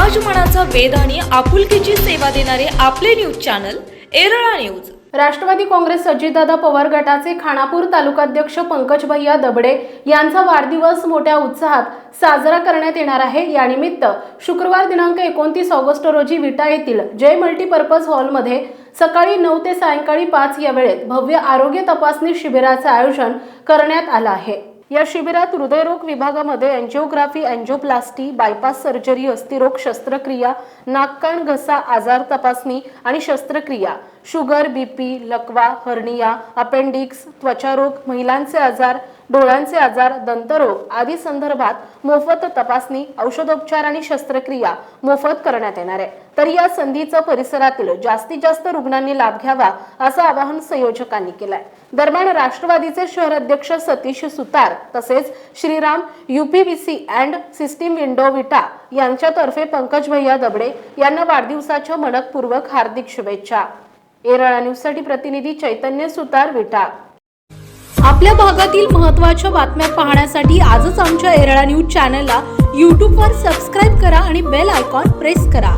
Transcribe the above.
समाजमनाचा वेध आणि आपुलकीची सेवा देणारे आपले news channel Erala news. Rashtrawadi Congress Ajitdada Pawar गटाचे खानापूर तालुकाध्यक्ष पंकज भैया दबडे यांचा वाढदिवस मोठ्या उत्साहात साजरा करण्यात येणार आहे. यानिमित्त शुक्रवार दिनांक एकोणतीस ऑगस्ट रोजी विटा येथील जय मल्टीपर्पज हॉलमध्ये सकाळी नऊ ते सायंकाळी पाच या वेळेत भव्य आरोग्य तपासणी शिबिराचं आयोजन करण्यात आलं आहे. या शिबिरात हृदयरोग विभागामध्ये अँजिओग्राफी अँजिओप्लास्टी बायपास सर्जरी अस्थिरोग शस्त्रक्रिया नाककान घसा आजार तपासणी आणि शस्त्रक्रिया शुगर बीपी लकवा हर्निया अपेंडिक्स त्वचारोग महिलांचे आजार डोळ्यांचे आजार दंतरोग आदी संदर्भात मोफत तपासणी औषधोपचार आणि शस्त्रक्रिया मोफत करण्यात येणार आहे. तर या संधीचा परिसरातील जास्तीत जास्त रुग्णांनी लाभ घ्यावा असं आवाहन संयोजकांनी केलंय. दरम्यान राष्ट्रवादीचे शहर अध्यक्ष सतीश सुतार तसेच Shriram UPVC and system window Vita यांच्यातर्फे पंकज भैया दबडे यांना वाढदिवसाच्या मनकपूर्वक हार्दिक शुभेच्छा. एरळा न्यूजसाठी प्रतिनिधी चैतन्य सुतार विटा. आपल्या भागातील महत्त्वाच्या बातम्या पाहण्यासाठी आजच आमच्या एरळा न्यूज चॅनलला यूट्यूबवर सबस्क्राईब करा आणि बेल आयकॉन प्रेस करा.